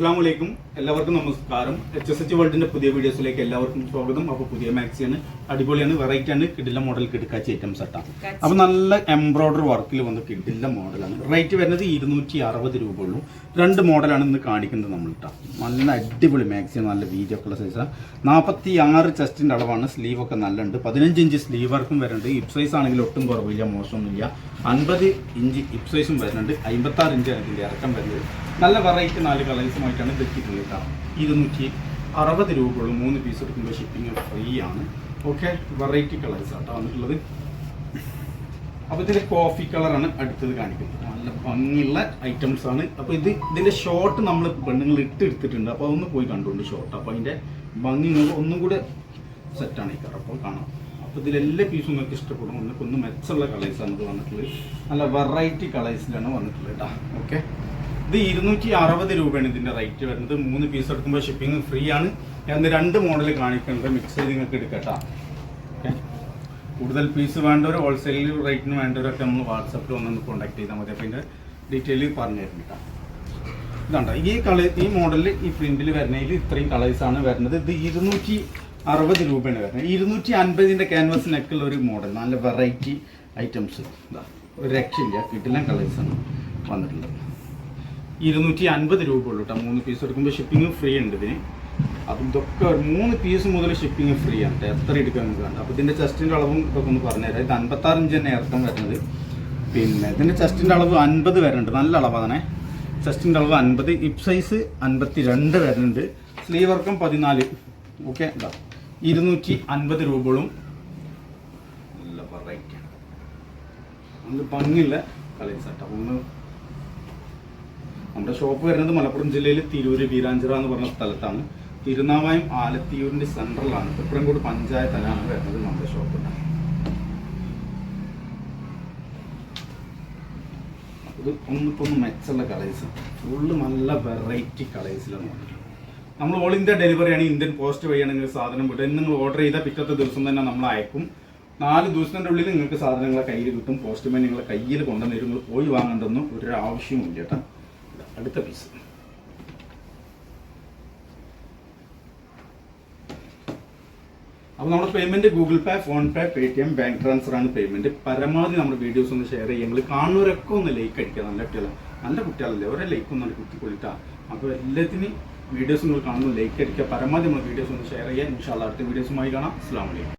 അസ്സാം വലൈക്കും എല്ലാവർക്കും നമസ്കാരം. എച്ച് എസ് എച്ച് വേൾഡിന്റെ പുതിയ വീഡിയോസിലേക്ക് എല്ലാവർക്കും സ്വാഗതം. അപ്പോൾ പുതിയ മാക്സിയാണ് അടിപൊളിയാണ്. വെറൈറ്റി ആണ്. കിഡില്ല മോഡൽ കിടക്കാച്ചി ഐറ്റംസ് ആട്ടാ. അപ്പോൾ നല്ല എംബ്രോയിഡറി വർക്കിൽ വന്ന കിഡില്ല മോഡലാണ് റേറ്റ് വരുന്നത് ഇരുന്നൂറ്റി അറുപത് രൂപ ഉള്ളൂ. രണ്ട് മോഡലാണ് ഇന്ന് കാണിക്കുന്നത് നമ്മൾ ഇട്ടാ നല്ല അടിപൊളി മാക്സിയാണ് നല്ല വീഡിയോ ഉള്ള സൈസാണ് നാൽപ്പത്തി ആറ് ചെസ്റ്റിന്റെ അളവാണ്. സ്ലീവ് ഒക്കെ നല്ലുണ്ട് പതിനഞ്ച് ഇഞ്ച് സ്ലീവ് വർക്കും വരുന്നുണ്ട്. ഹിപ് സൈസ് ആണെങ്കിൽ ഒട്ടും കുറവില്ല. മോശമൊന്നുമില്ല. അൻപത് ഇഞ്ച് ഹിപ് സൈസും വരുന്നുണ്ട്. അമ്പത്തി ആറ് ഇഞ്ച് ഇതിന്റെ ഇറക്കം വരുന്നത്. നല്ല വെറൈറ്റി നാല് കളേഴ്സുമായിട്ടാണ് ഇതെത്തിയിട്ടുള്ളത് കേട്ടോ. ഇരുന്നൂറ്റി അറുപത് രൂപയുള്ളൂ മൂന്ന് പീസ് എടുക്കുമ്പോൾ ഷിപ്പിംഗ് ഫ്രീ ആണ്. ഓക്കെ വെറൈറ്റി കളേഴ്സ് ആട്ടോ വന്നിട്ടുള്ളത്. അപ്പോൾ ഇതിന്റെ കോഫി കളറാണ് അടുത്തത് കാണിക്കുന്നത്. നല്ല ഭംഗിയുള്ള ഐറ്റംസ് ആണ്. അപ്പോൾ ഇത് ഇതിന്റെ ഷോർട്ട് നമ്മൾ പെണ്ണുങ്ങൾ ഇട്ട് എടുത്തിട്ടുണ്ട്. അപ്പോൾ അതൊന്ന് പോയി കണ്ടുകൊണ്ട് ഷോർട്ട് അപ്പോൾ അതിന്റെ ഭംഗി ഒന്നും കൂടെ സെറ്റാണ് ഈ കളർ അപ്പോൾ കാണാം. അപ്പോൾ ഇതിലെല്ലാ പീസും നിങ്ങൾക്ക് ഇഷ്ടപ്പെടും. നിങ്ങൾക്ക് ഒന്ന് മെച്ചമുള്ള കളേഴ്സാണ് ഇത് വന്നിട്ടുള്ളത്. നല്ല വെറൈറ്റി കളേഴ്സിലാണ് വന്നിട്ടുള്ളത് കേട്ടോ. ഓക്കെ ഇത് ഇരുന്നൂറ്റി അറുപത് രൂപയാണ് ഇതിന്റെ റേറ്റ് വരുന്നത്. മൂന്ന് പീസ് എടുക്കുമ്പോൾ ഷിപ്പിംഗ് ഫ്രീ ആണ്. ഞാൻ രണ്ട് മോഡൽ കാണിക്കുന്നുണ്ട്. മിക്സ് ചെയ്ത് നിങ്ങൾക്ക് എടുക്കട്ടാ കൂടുതൽ പീസ് വേണ്ടവർ ഹോൾസെയിൽ റേറ്റിന് വേണ്ടവരൊക്കെ നമ്മൾ വാട്സപ്പിൽ ഒന്ന് കോൺടാക്ട് ചെയ്താൽ മതി. അപ്പം ഡീറ്റെയിൽ പറഞ്ഞു തരും ഇതുണ്ട് ഈ കളർ ഈ മോഡലിൽ ഈ പ്രിന്റിൽ വരുന്നതിൽ ഇത്രയും കളേഴ്സ് ആണ് വരുന്നത്. ഇത് ഇരുന്നൂറ്റി അറുപത് രൂപയാണ് വരുന്നത്. ഇരുന്നൂറ്റി അൻപതിന്റെ ക്യാൻവാസ് നെക്കുള്ള ഒരു മോഡൽ നല്ല വെറൈറ്റി ഐറ്റംസ് ഇതാ ഒരു രക്ഷയില്ല. കിട്ടില്ല കളേഴ്സാണ് വന്നിട്ടുള്ളത്. ഇരുന്നൂറ്റി അൻപത് രൂപ ഉള്ളൂ കേട്ടോ. മൂന്ന് പീസ് എടുക്കുമ്പോൾ ഷിപ്പിംഗ് ഫ്രീ ഉണ്ട് ഇതിന്. അപ്പം ഇതൊക്കെ മൂന്ന് പീസ് മുതൽ ഷിപ്പിംഗ് ഫ്രീ ആണ് കേട്ടോ. എത്ര എടുക്കാൻ നമുക്ക് വേണ്ട. അപ്പോൾ ഇതിന്റെ ചെസ്റ്റിന്റെ അളവും ഇതൊക്കെ ഒന്ന് പറഞ്ഞുതരാം ഇത് അൻപത്താറ് ഇഞ്ച് തന്നെ ഇറക്കം വരുന്നത്. പിന്നെ ഇതിന്റെ ചെസ്റ്റിന്റെ അളവ് അൻപത് വരുന്നുണ്ട് നല്ല അളവാണ് ചെസ്റ്റിന്റെ അളവ് അൻപത് ഇപ് സൈസ് അൻപത്തി രണ്ട് വരുന്നുണ്ട്. സ്ലീവ് വർക്കം പതിനാല്. ഓക്കെ ഇതാ. ഇരുന്നൂറ്റി അൻപത് രൂപകളും നല്ല വെറൈറ്റിയാണ് നല്ല ഭംഗിയുള്ള കളേഴ്സ് ആട്ടോ. ഒന്ന് നമ്മുടെ ഷോപ്പ് വരുന്നത് മലപ്പുറം ജില്ലയിലെ തിരൂര് വീരാഞ്ചിറ എന്ന് പറഞ്ഞ സ്ഥലത്താണ്. തിരുനാവായം ആലത്തിയൂരിന്റെ സെൻട്രലാണ്. പഞ്ചായത്ത് പഞ്ചായത്തിലാണ് വരുന്നത് നമ്മുടെ ഷോപ്പ്. ഇത് ഒന്നിപ്പൊന്ന് മെച്ചുള്ള കളേഴ്സ് ഫുള്ള് നല്ല വെറൈറ്റി കളേഴ്സിലാണ് നമ്മൾ ഓൾ ഇന്ത്യ ഡെലിവറിയാണ് ഇന്ത്യൻ പോസ്റ്റ് വഴിയാണ് നിങ്ങൾ സാധനം വിടുക. നിങ്ങൾ ഓർഡർ ചെയ്താൽ പിറ്റത്തെ ദിവസം തന്നെ നമ്മൾ അയക്കും. നാല് ദിവസത്തിന്റെ ഉള്ളിൽ നിങ്ങൾക്ക് സാധനങ്ങളെ കയ്യിൽ കിട്ടും. പോസ്റ്റ്മാൻ നിങ്ങളെ കയ്യിൽ കൊണ്ടുവന്നിരുന്നു പോയി വാങ്ങേണ്ടെന്നും ഒരു ആവശ്യവും ഇല്ല കേട്ടോ. അടുത്ത പീസ് അപ്പോൾ നമ്മുടെ payment Google Pay PhonePe Paytm bank transfer ആണ് പേയ്മെന്റ് പരമാവധി നമ്മുടെ വീഡിയോസ് ഒന്ന് ഷെയർ ചെയ്യുക. നിങ്ങൾ കാണുന്നവരൊക്കെ ഒന്ന് ലൈക്ക് അടിക്കുക. നല്ല കുട്ടികൾ നല്ല കുട്ടികളല്ലേ? ഒരേ ലൈക്ക് ഒന്നാണ് കുത്തി കൊളിട്ടാ അപ്പോൾ എല്ലാത്തിനും വീഡിയോസ് നിങ്ങൾ കാണുമ്പോൾ ലൈക്ക് അടിക്കുക. പരമാവധി നമ്മുടെ വീഡിയോസ് ഒന്ന് ഷെയർ ചെയ്യുക. ഇൻഷാല്ല അടുത്ത വീഡിയോസുമായി കാണാം. അസ്സാം വലൈക്കും